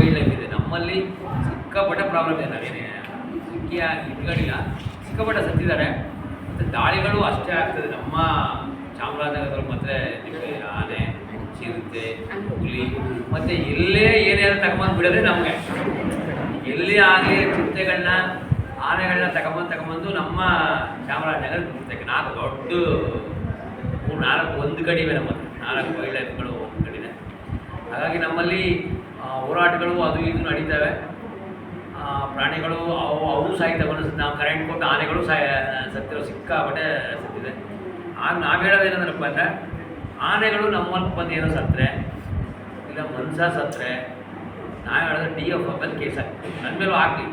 Wild life ಇದೆ ನಮ್ಮಲ್ಲಿ ಸಿಕ್ಕಾಪಟ್ಟೆ ಪ್ರಾಬ್ಲಮ್ ಇದೆ ನಾವೇನೇ ಸಿಕ್ಕಿಯ ಇಟ್ಕೊಂಡಿಲ್ಲ ಸಿಕ್ಕಾಪಟ್ಟೆ ಸತ್ತಿದ್ದಾರೆ ಮತ್ತು ದಾಳಿಗಳು ಅಷ್ಟೇ ಆಗ್ತದೆ. ನಮ್ಮ ಚಾಮರಾಜನಗರದಲ್ಲಿ ಮಾತ್ರ ಆನೆ ಚಿರತೆ ಹುಲಿ. ಮತ್ತು ಎಲ್ಲೇ ಏನೇನು ತಗೊಂಬಂದು ಬಿಡೋದೇ ನಮಗೆ. ಎಲ್ಲಿ ಆಗಲಿ ಚಿರತೆಗಳನ್ನ ಆನೆಗಳನ್ನ ತಗೊಂಬಂದು ತಗೊಂಬಂದು ನಮ್ಮ ಚಾಮರಾಜನಗರ ನಾಲ್ಕು ದೊಡ್ಡ ನಾಲ್ಕು ಒಂದು ಕಡಿಮೆ ನಮ್ಮ. ನಾಲ್ಕು ವೈಲ್ಡ್ ಲೈಫ್ಗಳು ಒಂದು ಕಡಿಮೆ ಹಾಗಾಗಿ ನಮ್ಮಲ್ಲಿ ಹೋರಾಟಗಳು ಅದು ಇದು ನಡೀತವೆ. ಪ್ರಾಣಿಗಳು ಅವು ಅವು ಸಾಯ್ತವೆ ಒಂದೊಂದು ನಾವು ಕರೆಂಟ್ ಕೊಟ್ಟು ಆನೆಗಳು ಸಾಯ, ಸತ್ತಿರೋ ಸಿಕ್ಕಾಪಟ್ಟೆ ಸತ್ತಿದೆ. ಆಗ ನಾವು ಹೇಳೋದೇನಂದ್ರಪ್ಪ ಅಂದರೆ ಆನೆಗಳು ನಮ್ಮಲ್ಲಿ ಬಂದು ಏನೋ ಸತ್ತರೆ ಇಲ್ಲ ಮನ್ಸ ಸತ್ತರೆ ನಾವು ಹೇಳಿದ್ರೆ ಡಿ ಎಫ್ ಮೇಲೆ ಕೇಸ್ ಹಾಕಿ ನನ್ನ ಮೇಲೂ ಹಾಕಿ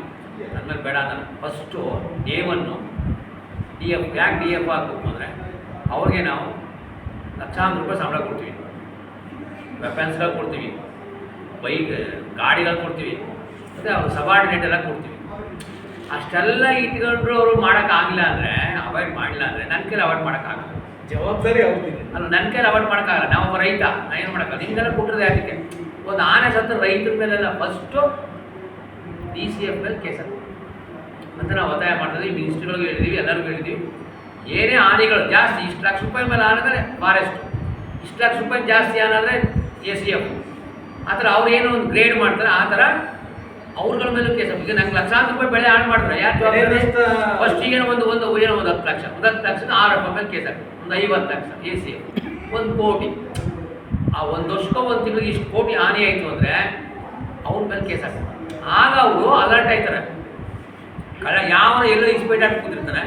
ನನ್ನ ಮೇಲೆ ಬೇಡ ನಾನು ಫಸ್ಟು ನೇಮನ್ನು ಡಿ ಎಫ್ ಯಾಕೆ ಡಿ ಎಫ್ ಹಾಕಬೇಕು ಅಂದರೆ, ಅವ್ರಿಗೆ ನಾವು ಲಕ್ಷಾಂತರ ರೂಪಾಯಿ ಸಂಬಳ ಕೊಡ್ತೀವಿ. ವೆಪನ್ಸ್ಗಳು ಕೊಡ್ತೀವಿ. ಬೈಕ್ ಗಾಡಿಗಳು ಕೊಡ್ತೀವಿ ಮತ್ತು ಅವ್ರು ಸಬಾರ್ಡಿನೇಟ್ ಎಲ್ಲ ಕೊಡ್ತೀವಿ. ಅಷ್ಟೆಲ್ಲ ಇಟ್ಕೊಂಡ್ರು ಅವರು ಮಾಡೋಕ್ಕಾಗಲಿಲ್ಲ ಅಂದರೆ ಅವಾಯ್ಡ್ ಮಾಡಿಲ್ಲ ಅಂದರೆ ನನ್ನ ಕೈಲಿ ಅವಾಯ್ಡ್ ಮಾಡೋಕ್ಕಾಗಲ್ಲ ಜವಾಬ್ದಾರಿ ಅವ್ರಿಗೆ ಅಲ್ಲ ನನ್ನ ಕೈಲಿ ಅವಾಯ್ಡ್ ಮಾಡೋಕ್ಕಾಗಲ್ಲ ನಾವು ರೈತ ನಾನು ಏನು ಮಾಡೋಕ್ಕಾಗಲ್ಲ ನಿಮ್ಗೆಲ್ಲ ಕೊಟ್ಟಿರೋದು ಯಾಕೆ? ಒಂದು ಆನೆ ಸತ್ತು ರೈತರ ಮೇಲೆಲ್ಲ ಫಸ್ಟು ಡಿ ಸಿ ಎಫ್ ಮೇಲೆ ಕೇಸ್ ಅಂತ ನಾವು ಒತ್ತಾಯ ಮಾಡ್ತೀವಿ ಮಿನಿಸ್ಟ್ರಿಗಳಿಗೆ ಹೇಳಿದ್ದೀವಿ ಎಲ್ಲರಿಗೂ ಹೇಳಿದ್ದೀವಿ ಏನೇ ಆನೆಗಳು ಜಾಸ್ತಿ ಇಷ್ಟು ಲಕ್ಷ ರೂಪಾಯಿ ಮೇಲೆ ಆನಂದರೆ ಫಾರೆಸ್ಟು ಇಷ್ಟು ಲಕ್ಷ ರೂಪಾಯಿ ಜಾಸ್ತಿ ಆನಂದರೆ ಎ ಸಿ ಎಫ್ ಆ ಥರ ಅವ್ರು ಏನೋ ಒಂದು ಗ್ರೇಡ್ ಮಾಡ್ತಾರೆ ಆ ಥರ ಅವ್ರಗಳ ಮೇಲೂ ಕೇಸ್ ಈಗ ನಂಗೆ ಲಕ್ಷಾಂತರ ರೂಪಾಯಿ ಬೆಳೆ ಹಾಳು ಮಾಡಿದ್ರೆ ಯಾರು ಬೆಳೆ ಫಸ್ಟ್ ಈಗ ಒಂದು ಒಂದು ಏನೋ ಒಂದು ಹತ್ತು ಲಕ್ಷ ಒಂದು ಹತ್ತು ಲಕ್ಷದ ಆರು ರೂಪಾಯಿ ಮೇಲೆ ಕೇಸ್ ಆಗ್ತದೆ ಒಂದು ಐವತ್ತು ಲಕ್ಷ ಎ ಸಿ ಒಂದು ಕೋಟಿ. ಆ ಒಂದು ವರ್ಷಕ್ಕೋ ಒಂದು ತಿಂಗಳಿಗೆ ಇಷ್ಟು ಕೋಟಿ ಹಾನಿ ಆಯಿತು ಅಂದರೆ ಅವ್ರ ಮೇಲೆ ಕೇಸ್ ಆಗ್ತದೆ ಆಗ ಅವರು ಅಲರ್ಟ್ ಆಯ್ತಾರೆ. ಕಳೆ ಯಾವ ಎಲ್ಲೋ ಇನ್ಸ್ಪೆಕ್ಟ್ ಆಗಿ ಕೂತಿರ್ತಾರೆ.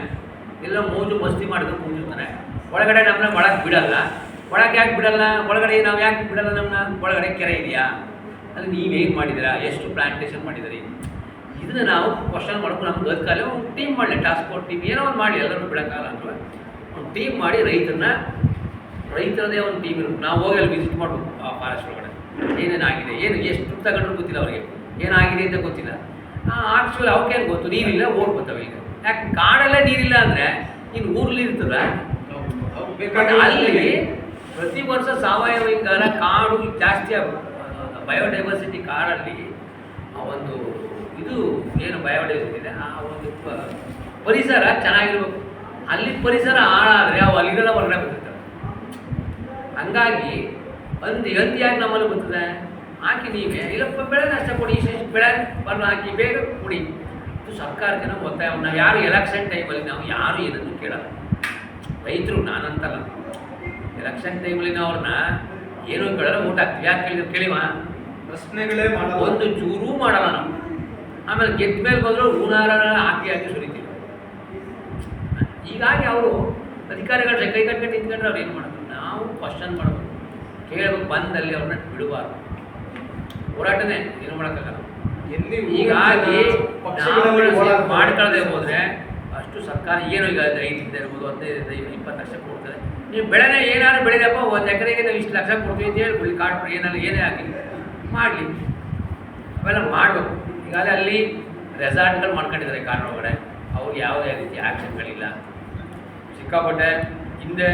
ಎಲ್ಲೋ ಮೋಜು ಮಸ್ತಿ ಮಾಡಿದ್ರು ಕೂತಿರ್ತಾನೆ ಒಳಗಡೆ ನಮ್ಮನ್ನ ಒಳಗೆ ಬಿಡಲ್ಲ. ಒಳಗೆ ಯಾಕೆ ಬಿಡಲ್ಲ? ಒಳಗಡೆ ನಾವು ಯಾಕೆ ಬಿಡಲ್ಲ ನಮ್ಮನ್ನ ಒಳಗಡೆ ಕೆರೆ ಇದೆಯಾ? ಅಲ್ಲಿ ನೀವು ಹೇಗೆ ಮಾಡಿದ್ದೀರಾ ಎಷ್ಟು ಪ್ಲಾಂಟೇಷನ್ ಮಾಡಿದಿರಿ? ಇದನ್ನು ನಾವು ಕ್ವಶನ್ ಮಾಡ್ಕೊಂಡು ನಮ್ಗೆ ಅದಕ್ಕಾಗಲಿ ಒಂದು ಟೀಮ್ ಮಾಡಲಿ ಟಾಸ್ಕ್ ಫೋರ್ಸ್ ಟೀಮ್ ಏನೋ ಒಂದು ಮಾಡಿ ಎಲ್ಲರೂ ಬಿಡೋಕ್ಕಾಗಲ್ಲ ಅಂದ್ರೆ. ಒಂದು ಟೀಮ್ ಮಾಡಿ ರೈತರನ್ನ ರೈತರದೇ ಒಂದು ಟೀಮ್ ಇರುತ್ತೆ. ನಾವು ಹೋಗಿ ಅಲ್ಲಿ ವಿಸಿಟ್ ಮಾಡಬೇಕು ಆ ಫಾರೆಸ್ಟ್ ಒಳಗಡೆ. ಏನೇನಾಗಿದೆ ಏನು ಎಷ್ಟು ತಗೊಂಡ್ರು ಗೊತ್ತಿಲ್ಲ ಅವರಿಗೆ. ಏನಾಗಿದೆ ಅಂತ ಗೊತ್ತಿಲ್ಲ. ಆಕ್ಚುಲಿ ಅವಕ್ಕೇನು ಗೊತ್ತು? ನೀರಿಲ್ಲ ಓಡ್ ಬರ್ತಾವೆ ಈಗ. ಯಾಕೆ ಕಾಡಲ್ಲೇ ನೀರಿಲ್ಲ ಅಂದರೆ ಇನ್ನು ಊರ್ಲಿ ಇರ್ತದ ಅಲ್ಲಿ ಪ್ರತಿ ವರ್ಷ ಸಾವಯವ ಇಂಗಾಲ ಕಾಡು ಜಾಸ್ತಿ ಬಯೋಡೈವರ್ಸಿಟಿ ಕಾಡಲ್ಲಿ ಆ ಒಂದು ಇದು ಏನು ಬಯೋಡೈವರ್ಸಿಟಿ ಇದೆ, ಆ ಒಂದು ಪರಿಸರ ಚೆನ್ನಾಗಿರ್ಬೇಕು. ಅಲ್ಲಿ ಪರಿಸರ ಹಾಳಾದರೆ ಅವು ಅಲ್ಲಿಗೆಲ್ಲ ಹೊರಗಡೆ ಬರ್ತಿರ್ತವೆ ಹಂಗಾಗಿ ಹಂದಿ ಹಂದಿಯಾಗಿ ನಮ್ಮಲ್ಲಿ ಬರ್ತದೆ. ಹಾಕಿ ನೀವೇ ಇಲ್ಲಪ್ಪ ಬೆಳೆ ನಷ್ಟ ಕೊಡಿ, ಇಷ್ಟು ಬೆಳೆ ಬರಲು ಹಾಕಿ ಬೇಗ ಕೊಡಿ. ಇದು ಸರ್ಕಾರಕ್ಕೆ ನಾವು ಒತ್ತಾಯ. ನಾವು ಯಾರು ಎಲೆಕ್ಷನ್ ಟೈಮಲ್ಲಿ ನಾವು ಯಾರು ಏನನ್ನು ಕೇಳಲ್ಲ. ರೈತರು ನಾನಂತಲ್ಲ. ಎಲೆಕ್ಷನ್ ಟೈಮಲ್ಲಿ ನಾವು ಅವ್ರನ್ನ ಏನು ಕೇಳಲ್ಲ ಊಟ ಯಾಕೆ ಕೇಳಿದ್ರು ಕೇಳಿವ? ಪ್ರಶ್ನೆಗಳೇ ಮಾಡಲ್ಲ. ಒಂದು ಚೂರೂ ಮಾಡಲ್ಲ ನಾವು. ಆಮೇಲೆ ಗೆದ್ದ ಮೇಲೆ ಬಂದರೂ ಹೂನಾರ ಹಾಕಿ ಹಾಕಿ ಸುರಿತೀವಿ. ಹೀಗಾಗಿ ಅವರು ಅಧಿಕಾರಿಗಳ ಕೈ ಕಟ್ಕೊಂಡು ನಿಂತ್ಕೊಂಡ್ರೆ ಅವ್ರು ಏನು ಮಾಡೋದು? ನಾವು ಕ್ವಶನ್ ಮಾಡಬೇಕು ಕೇಳಬೇಕು ಬಂದಲ್ಲಿ ಅವ್ರನ್ನ ಬಿಡಬಾರ್ದು. ಹೋರಾಟನೇ ಏನು ಮಾಡೋಕ್ಕಾಗಲ್ಲ. ಎಲ್ಲಿ ಹೀಗಾಗಿ. ಮಾಡ್ಕೊಳ್ಳದೆ ಹೋದರೆ ಸರ್ಕಾರ ಏನು ಈಗ ಐದು ಇರ್ಬೋದು, ಹದಿನೈದು ಇಪ್ಪತ್ತು ಲಕ್ಷ ಕೊಡ್ತಾರೆ ನೀವು ಬೆಳೆನೇ ಏನಾದ್ರು ಬೆಳೆದಪ್ಪ, ಒಂದು ಎಕರೆಗೆ ನಾವು ಇಷ್ಟು ಲಕ್ಷ ಕೊಡ್ತೀವಿ ಅಂತ ಹೇಳ್ಬಿಡಿ ಕಾಡು ಏನಾದ್ರು ಏನೇ ಆಗಲಿ. ಮಾಡಲಿ. ಅವೆಲ್ಲ ಮಾಡಬೇಕು. ಈಗಾಗಲೇ ಅಲ್ಲಿ ರೆಸಾರ್ಟ್ಗಳು ಮಾಡ್ಕೊಂಡಿದ್ದಾರೆ ಕಾರಣ ಒಳಗಡೆ. ಅವ್ರಿಗೆ ಯಾವುದೇ ರೀತಿ ಆ್ಯಕ್ಷನ್ಗಳಿಲ್ಲ ಸಿಕ್ಕಾಪಟ್ಟೆ ಹಿಂದೆ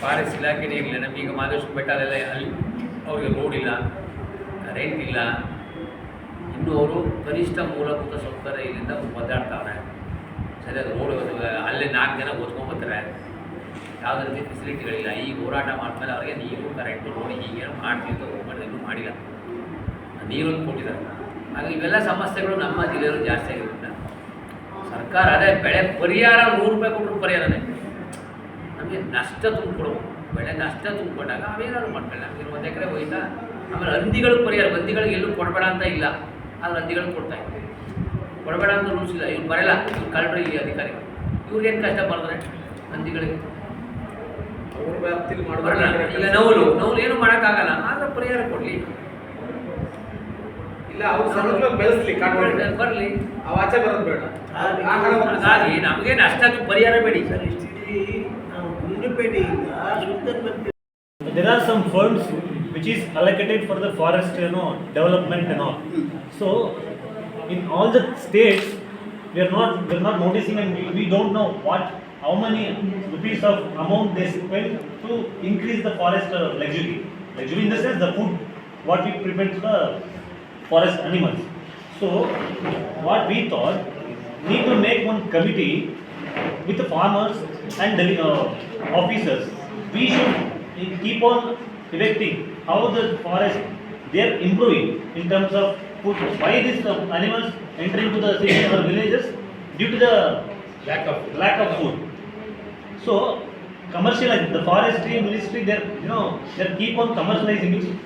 ಫಾರೆಸ್ಟ್ ಇಲಾಖೆನೇ ಇರಲಿಲ್ಲ. ನಮಗೀಗ ಮಾದೇಶ್ವರ ಅಲ್ಲೆಲ್ಲ ಅಲ್ಲಿ ಅವ್ರಿಗೆ ರೋಡ್ ಇಲ್ಲ ಕರೆಂಟ್ ಇಲ್ಲ. ಇನ್ನು ಅವರು ಕನಿಷ್ಠ ಮೂಲಭೂತ ಸೌಕರ್ಯ ಇಲ್ಲಿಂದ ಒದ್ದಾಡ್ತಾವ್ರೆ ಸರಿಯಾದ ರೋಡ್ ಅಲ್ಲೇ ನಾಲ್ಕು ಜನ ಓದ್ಕೊಂಡ್ಬರ್ತಾರೆ ಯಾವುದೇ ರೀತಿ ಫೆಸಿಲಿಟಿಗಳಿಲ್ಲ ಈಗ ಹೋರಾಟ ಮಾಡಿದ್ಮೇಲೆ ಅವರಿಗೆ ನೀರು ಕರೆಂಟು ರೋಡ್ ಹೀಗೆ ಮಾಡ್ತೀವಿ ಮಾಡಿದ್ರು ಮಾಡಿಲ್ಲ. ನೀರನ್ನು ಕೊಟ್ಟಿದ್ದಾರೆ. ಹಾಗಾಗಿ ಇವೆಲ್ಲ ಸಮಸ್ಯೆಗಳು ನಮ್ಮ ಜಿಲ್ಲೆಯಲ್ಲೂ ಜಾಸ್ತಿ ಆಗಿರೋದ್ರಿಂದ ಸರ್ಕಾರ ಅದೇ ಬೆಳೆ ಪರಿಹಾರ ನೂರು ರೂಪಾಯಿ ಕೊಟ್ಟರು ಪರಿಹಾರನೇ ನಮಗೆ ನಷ್ಟ ತುಂಬಿಕೊಡ್ಬೇಕು. ಬೆಳೆ ನಷ್ಟ ತುಂಬಿಕೊಂಡಾಗ ಅವೇನಾದ್ರು ಮಾಡ್ಕೊಳ್ಳಿ. ನಮಗೆ ಒಂದು ಎಕರೆ ಹೋಯ್ತಾ, ಆಮೇಲೆ ಹಂದಿಗಳಿಗೆ ಪರಿಹಾರ ಹಂದಿಗಳಿಗೆ ಎಲ್ಲೂ ಕೊಡಬೇಡ ಅಂತ ಇಲ್ಲ. ಆದ್ರೆ ಹಂದಿಗಳಿಗೆ ಕೊಡ್ತಾ ಇದ್ದೀವಿ. ಕೊಡಬೇಡ ಅಂತ ರೂಲ್ಸ್ ಇಲ್ಲ. ಇವ್ರು ಬರಲ್ಲ. ಇವ್ರು ಕಳ್ಳರು ಈ ಅಧಿಕಾರಿಗಳು. ಇವ್ರಿಗೇನು ಕಷ್ಟ ಬರ್ತಾರೆ ಹಂದಿಗಳಿಗೆ ಅವ್ರ ವ್ಯಾಪ್ತಿಲಿ ನೌಲು. ನವಲು ಏನು ಮಾಡೋಕ್ಕಾಗಲ್ಲ. ಆದ್ರೆ ಪರಿಹಾರ ಕೊಡಲಿ. ಇಲ್ಲ ಅವ್ರು ಬೆಳೆಸ್ಲಿ ಬರಲಿ ಅವ್ ಆಚೆ ಬರೋದು ಬೇಡ. ಆಹಾರ ಒಂದು ಹಾಗಾಗಿ ನಮಗೆ ಅಷ್ಟಾಗಿ ಪರಿಹಾರ ಬೇಡಿ. ಸರ್ ಇಷ್ಟಿಲ್ಲಿ ನಾವು ಗುಂಡ್ಲುಪೇಟೆಯಿಂದ ಸುಲ್ತಾನ್ ಬರ್ತೀವಿ there are some funds which is allocated for the forest you know development and all. So in all the states we are not we are not noticing and we, we don't know what how many rupees of amount they spend to increase the forest uh, luxury luxury in the sense the food what we to the forest animals. So, what we thought, need to make one committee with the farmers and the uh, officers. We should keep on erecting how the forest they are improving in terms of food. Why these uh, animals enter into the cities or villages due to the lack of lack of food. So commercialize the forestry ministry they're you know they keep on commercializing it